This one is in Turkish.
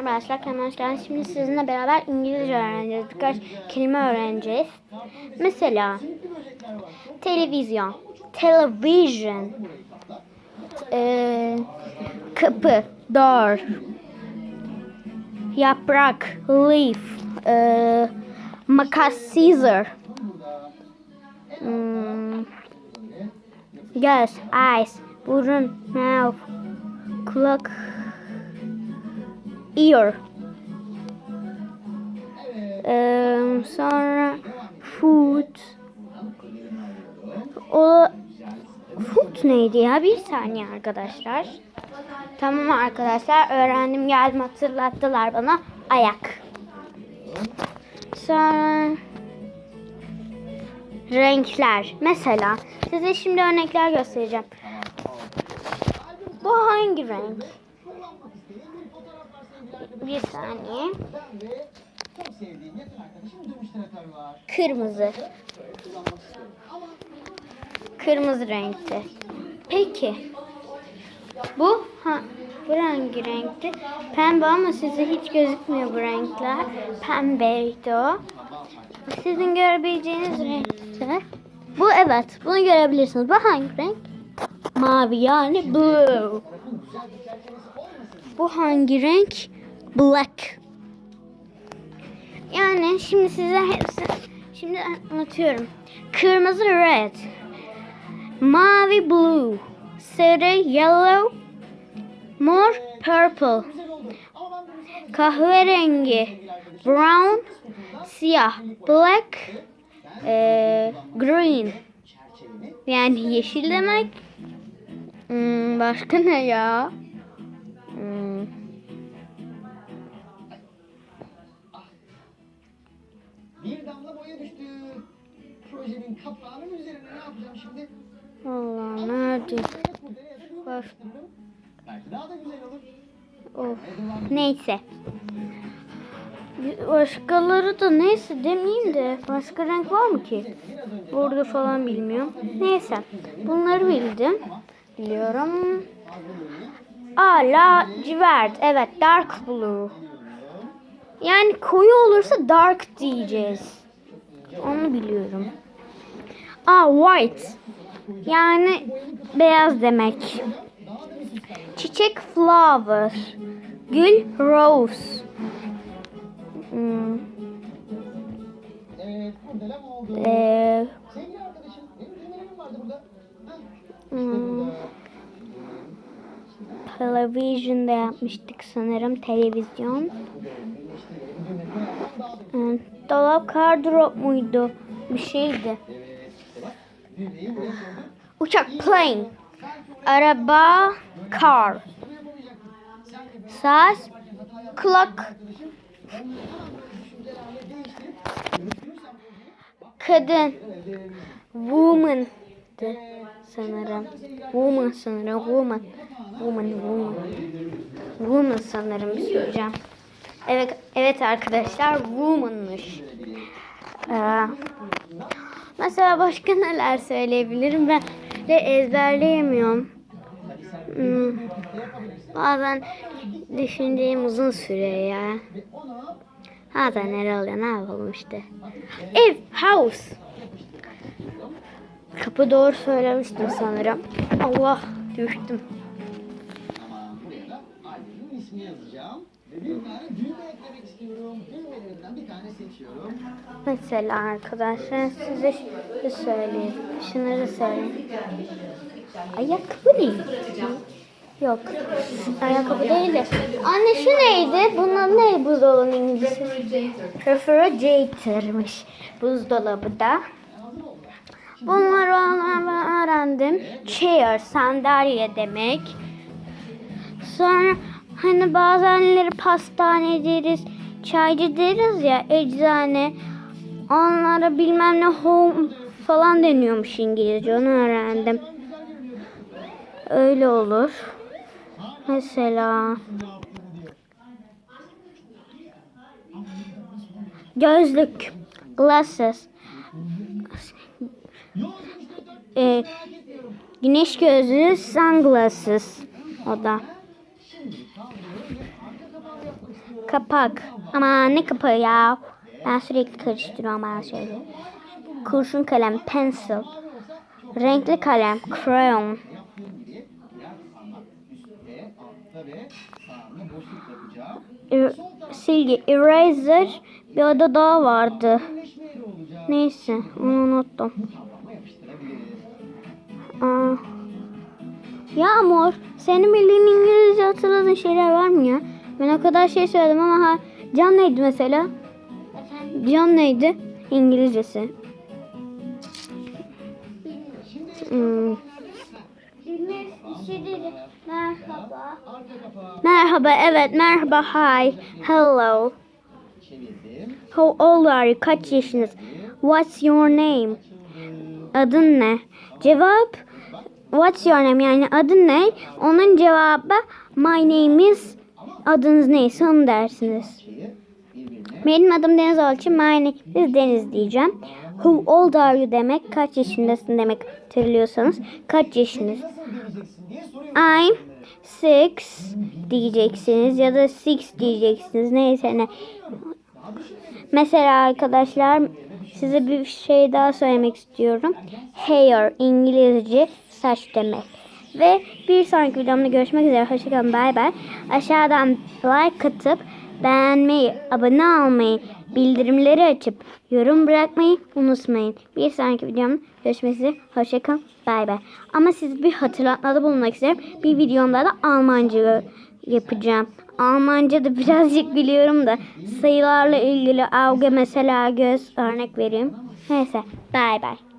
Merhaba arkadaşlar kanalıma hoş geldiniz. Şimdi sizinle beraber İngilizce öğreneceğiz. Birkaç kelime öğreneceğiz. Mesela televizyon, television, ee, kapı, door, yaprak, leaf, ee, makas, scissor, hmm, göz, eyes, burun, mouth, kulak, ear. Ee, sonra food. O food neydi ya? Bir saniye arkadaşlar. Tamam arkadaşlar öğrendim geldim hatırlattılar bana. Ayak. Sonra renkler. Mesela size şimdi örnekler göstereceğim. Bu hangi renk? Bir saniye. Kırmızı. Kırmızı renkte. Peki. Bu ha, bu hangi renkti? Pembe ama size hiç gözükmüyor bu renkler. Pembeydi o. Sizin görebileceğiniz renkte. Bu evet. Bunu görebilirsiniz. Bu hangi renk? Mavi yani blue. Bu hangi renk? Black. Yani şimdi size hepsi şimdi anlatıyorum. Kırmızı red. Mavi blue. Sarı yellow. Mor purple. Kahverengi brown. Siyah black. eee, green. Yani yeşil demek. Hmm, başka ne ya? Kapağının üzerine ne yapacağım şimdi? Allah nerede? Var. Belki daha da güzel olur. Of. Neyse. Başkaları da neyse demeyeyim de başka renk var mı ki? Burada falan bilmiyorum. Neyse. Bunları bildim. Biliyorum. Aa lacivert. Evet dark blue. Yani koyu olursa dark diyeceğiz. Onu biliyorum. Aa white. Yani beyaz demek. Çiçek flower. Gül rose. Hmm, ee, hmm, televizyonda yapmıştık sanırım televizyon. Hmm, dolap kardrop muydu? Bir şeydi. Uçak plane. Araba car. Saat clock. Kadın woman sanırım. Woman sanırım. Woman. Woman, woman. Woman sanırım söyleyeceğim. Evet, evet arkadaşlar woman'mış. Ee, mesela başka neler söyleyebilirim ben de ezberleyemiyorum. Hmm, bazen düşüneceğim uzun sürüyor ya. Bazen neler oluyor ne yapalım işte. Ev, house. Kapı doğru söylemiştim sanırım. Allah düştüm. Seçiyorum. Mesela arkadaşlar size şunu söyleyeyim. Şunları söyleyeyim. Ayakkabı değil. Yok. Ayakkabı değil de. Anne şu neydi? Bunun ne buzdolabının İngilizcesi? Refrigerator'mış. Buzdolabı da. Bunları öğrendim. Chair, sandalye demek. Sonra hani bazenleri pastane deriz, çaycı deriz ya, eczane. Onlara bilmem ne home falan deniyormuş İngilizce. Onu öğrendim. Öyle olur. Mesela gözlük, glasses. Ee, güneş gözlüğü, sunglasses. O da. Kapak. Ama ne kapağı ya? Ben sürekli karıştırıyorum her şeyi. Kurşun kalem, pencil. Renkli kalem, crayon. Er- silgi, eraser. Bir adı daha vardı. Neyse onu unuttum. Aa. Yağmur, senin bildiğin İngilizce hatırladığın şeyler var mı ya? Ben o kadar şey söyledim ama ha, Can neydi mesela? Can neydi? İngilizcesi. Hmm. Merhaba. Arka kapağı Merhaba, evet merhaba, hi, hello. How old are you? Kaç yaşınız? What's your name? Adın ne? Cevap What's your name? Yani adın ne? Onun cevabı My name is adınız neyse onu dersiniz. Benim adım Deniz Alçı. My name is Deniz diyeceğim. Who old are you demek. Kaç yaşındasın demek hatırlıyorsanız. Kaç yaşınız? I'm six diyeceksiniz ya da six diyeceksiniz. Neyse ne. Mesela arkadaşlar size bir şey daha söylemek istiyorum. Hair İngilizce saç demek. Ve bir sonraki videomda görüşmek üzere. Hoşçakalın. Bay bay. Aşağıdan like atıp beğenmeyi, abone olmayı, bildirimleri açıp yorum bırakmayı unutmayın. Bir sonraki videomda görüşmek üzere. Hoşçakalın. Bay bay. Ama siz bir hatırlatmada bulunmak isterim. Bir videomda da Almanca yapacağım. Almanca da birazcık biliyorum da sayılarla ilgili algı mesela göz örnek vereyim. Neyse. Bay bay.